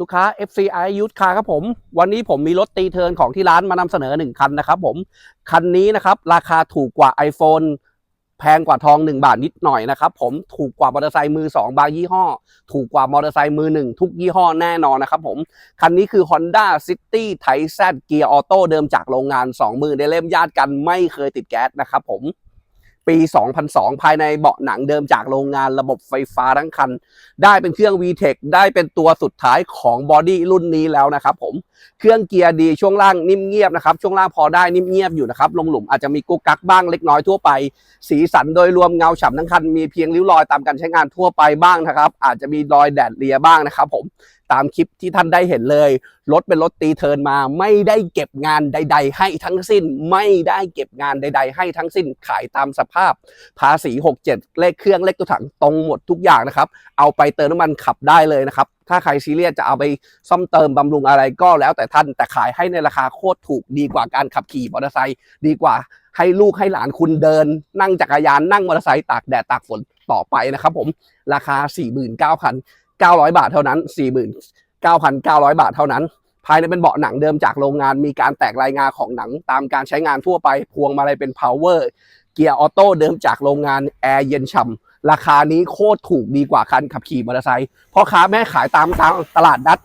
ลูกค้า FCI ยุทธคาครับผม วันนี้ผมมีรถตีเทิร์นของที่ร้านมานำเสนอ 1 คันนะครับผม คันนี้นะครับ ราคาถูกกว่า iPhone แพงกว่าทอง 1 บาทนิดหน่อยนะครับผมถูกกว่ามอเตอร์ไซค์มือ 2 บางยี่ห้อ ถูกกว่ามอเตอร์ไซค์มือ 1 ทุกยี่ห้อแน่นอนนะครับผม คันนี้คือ Honda City t i z Gear Auto เดิมจากโรงงาน 2 มือได้เล่มญาติกันไม่เคยติดแก๊สนะครับผม ปี 2002 ภายในเบาะหนังเดิมจากโรงงานระบบไฟฟ้าทั้งคัน ได้เป็นเครื่อง VTEC ได้เป็นตัวสุดท้ายของบอดี้รุ่นนี้แล้วนะครับผม เครื่องเกียร์ดีช่วงล่างนิ่มเงียบนะครับ ช่วงล่างพอได้นิ่มเงียบอยู่นะครับ ลงหลุมอาจจะมีกุ๊กกักบ้างเล็กน้อยทั่วไป สีสันโดยรวมเงาฉ่ำทั้งคัน มีเพียงริ้วรอยตามการใช้งานทั่วไปบ้างนะครับ อาจจะมีรอยแดดเลียบ้างนะครับผม ตามคลิปที่ท่านได้เห็นเลย รถเป็นรถตีเทินมา ไม่ได้เก็บงานใด ๆ ให้ทั้งสิ้น ไม่ได้เก็บงานใด ๆ ให้ทั้งสิ้น ขายตามสภาพ ภาษี 67 เลขเครื่องเลขตัวถังตรงหมดทุกอย่างนะครับ เอาไปเติมน้ำมันขับได้เลยนะครับถ้าใครซีเรียสจะเอาไปซ่อมเติมบำรุงอะไรก็แล้วแต่ท่านแต่ขายให้ในราคาโคตรถูกดีกว่าการขับขี่มอเตอร์ไซค์ดีกว่าให้ลูกให้หลานคุณเดิน นั่งจักรยานนั่งมอเตอร์ไซค์ตากแดดตากฝนต่อไปนะครับผมราคา 900 บาทเท่านั้น 49,900 บาทเท่านั้น ภายในเป็นเบาะหนังเดิมจากโรงงาน มีการแตกรายงานของหนังตามการใช้งานทั่วไป พวงมาลัยเป็น power เกียร์ออโต้เดิมจากโรงงาน แอร์เย็นฉ่ำราคานี้โคตรถูกดีกว่าคันขับขี่มอเตอร์ไซค์พ่อค้าแม่ขายตามตามตลาดนัด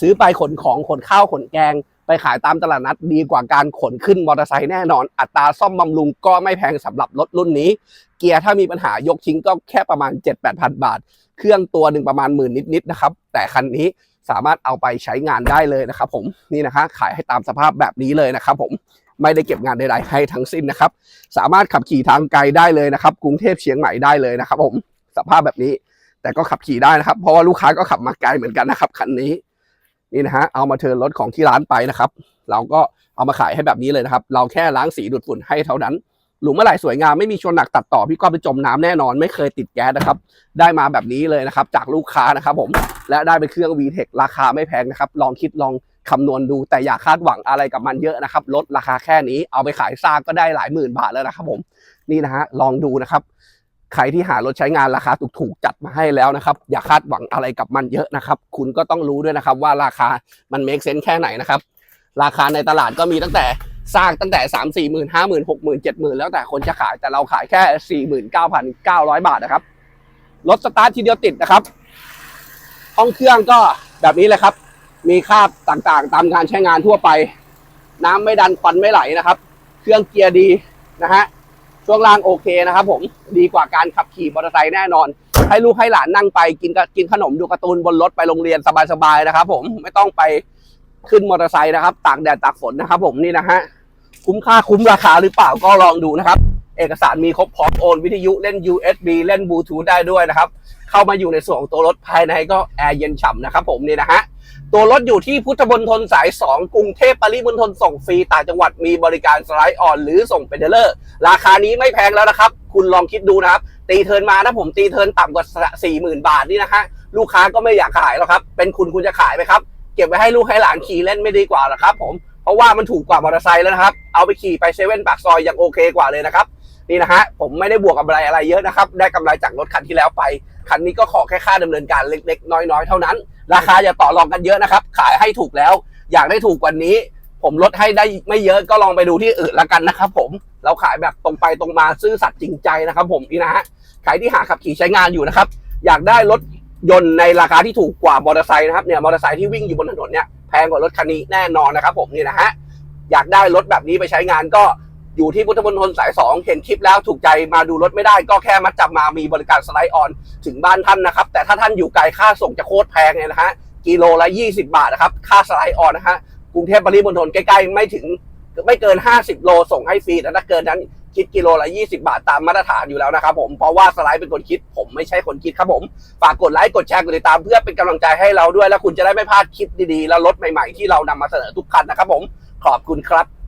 ซื้อไปขนของขนข้าวขนแกง ไปขายตามตลาดนัดดีกว่าการขนขึ้นมอเตอร์ไซค์แน่นอน อัตราซ่อมบำรุงก็ไม่แพงสำหรับรถรุ่นนี้ เกียร์ถ้ามีปัญหายกทิ้งก็แค่ประมาณ 7-8พันบาท เครื่องตัวหนึ่งประมาณหมื่นนิดๆนะครับ แต่คันนี้สามารถเอาไปใช้งานได้เลยนะครับ ผมนี่นะคะขายให้ตามสภาพแบบนี้เลยนะครับ ผมไม่ได้เก็บงานใดๆให้ทั้งสิ้นนะครับ สามารถขับขี่ทางไกลได้เลยนะครับ กรุงเทพเชียงใหม่ได้เลยนะครับ ผมสภาพแบบนี้ แต่ก็ขับขี่ได้นะครับ เพราะว่าลูกค้าก็ขับมาไกลเหมือนกันนะครับคันนี้นี่นะฮะเอามาเทินรถของที่ร้านไปนะครับ เราก็เอามาขายให้แบบนี้เลยนะครับ เราแค่ล้างสีดูดฝุ่นให้เท่านั้น หลุมเมื่อไหร่สวยงามไม่มีชนหนักตัดต่อพี่ก็ไปจมน้ำแน่นอน ไม่เคยติดแก๊สนะครับ ได้มาแบบนี้เลยนะครับ จากลูกค้านะครับผมและได้เป็นเครื่อง VTEC ราคาไม่แพงนะครับ ลองคิดลองคำนวณดูแต่อย่าคาดหวังอะไรกับมันเยอะนะครับลดราคาแค่นี้เอาไปขายซากก็ได้หลายหมื่นบาทแล้วนะครับผมนี่นะฮะลองดูนะครับใครที่หารถใช้งานราคาถูกๆจัดมาให้แล้วนะครับ อย่าคาดหวังอะไรกับมันเยอะนะครับ คุณก็ต้องรู้ด้วยนะครับว่าราคามันเมคเซน s แค่ไหนนะครับ ราคาในตลาดก็มีตั้งแต่ สร้างตั้งแต่สามสี่หมื่นห้าหมื่นหกหมื่นเจ็ดหมื่นแล้วแต่คนจะขายแต่เราขายแค่สี่หมื่นเก้าพันเก้าร้อยบาทนะครับ รถสตาร์ททีเดียวติดนะครับ ห้องเครื่องก็แบบนี้เลยครับ มีคราบต่างๆ ตามการใช้งานทั่วไป น้ำไม่ดันควันไม่ไหลนะครับ เครื่องเกียร์ดีนะฮะ ช่วงล่างโอเคนะครับผม ดีกว่าการขับขี่มอเตอร์ไซค์แน่นอน ให้ลูกให้หลานนั่งไปกินกินขนมดูการ์ตูนบนรถไปโรงเรียนสบายๆนะครับ ผม ไม่ต้องไปขึ้นมอเตอร์ไซค์นะครับ ตากแดดตากฝนนะครับ ผมนี่นะฮะ คุ้มค่าคุ้มราคาหรือเปล่าก็ลองดูนะครับ เอกสารมีครบพร้อมโอนวิทยุเล่น USB เล่นบลูทูธได้ด้วยนะครับ เข้ามาอยู่ในส่วนของตัวรถภายในก็แอร์เย็นฉ่ำนะครับผมนี่นะฮะตัวรถอยู่ที่พุทธมณฑลสาย 2 กรุงเทพปริมณฑลส่งฟรีต่างจังหวัดมีบริการสไลด์ออน หรือส่งเป็นเทเลอร์ ราคานี้ไม่แพงแล้วนะครับ คุณลองคิดดูนะครับ ตีเทิร์นมาถ้าผมตีเทิร์นต่ำกว่า 40,000 บาทนี่นะฮะลูกค้าก็ไม่อยากขายหรอกครับ เป็นคุณคุณจะขายไหมครับ เก็บไว้ให้ลูกให้หลานขี่เล่นไม่ดีกว่าหรอครับผม ราะว่ามันถูกกว่ามอเตอร์ไซค์แล้วนะครับ เอาไปขี่ไปเซเว่นปากซอยยังโอเคกว่าเลยนะครับนี่นะฮะผมไม่ได้บวกกำไรอะไรเยอะนะครับ ได้กำไรจากรถคันที่แล้วไป คันนี้ก็ขอแค่ค่าดำเนินการเล็กๆ น้อยๆ เท่านั้น ราคาอย่าต่อรองกันเยอะนะครับ ขายให้ถูกแล้ว อยากได้ถูกกว่านี้ ผมลดให้ได้ไม่เยอะก็ลองไปดูที่อื่นละกันนะครับผมเราขายแบบตรงไปตรงมาซื่อสัตย์จริงใจนะครับ ผมนี่นะฮะใครที่หาขับขี่ใช้งานอยู่นะครับ อยากได้รถยนต์ในราคาที่ถูกกว่ามอเตอร์ไซค์นะครับเนี่ยมอเตอร์ไซค์ที่วิ่งอยู่บนถนนเนี่ย แพงกว่ารถคันนี้แน่นอนนะครับผมนี่นะฮะอยากได้รถแบบนี้ไปใช้งานก็อยู่ที่พุทธมณฑลสายสองเห็นคลิปแล้วถูกใจมาดูรถไม่ได้ก็แค่มาจับมามีบริการสไลด์ออนถึงบ้านท่านนะครับ แต่ถ้าท่านอยู่ไกลค่าส่งจะโคตรแพงเลยนะฮะกิโลละ 20 บาทนะครับค่าสไลด์ออนนะฮะกรุงเทพปริมณฑลใกล้ๆไม่ถึงไม่เกิน 50 โลส่งให้ฟรีแต่ถ้าเกินนั้น คิดกิโลละ 20 บาทตามมาตรฐานอยู่แล้วนะครับผม เพราะว่าสไลด์เป็นคนคิดผมไม่ใช่คนคิดครับผม ฝากกดไลค์กดแชร์กดติดตามเพื่อเป็นกำลังใจให้เราด้วย และคุณจะได้ไม่พลาดคลิปดีๆ และรถใหม่ๆที่เรานำมาเสนอทุกคันนะครับผม ขอบคุณครับ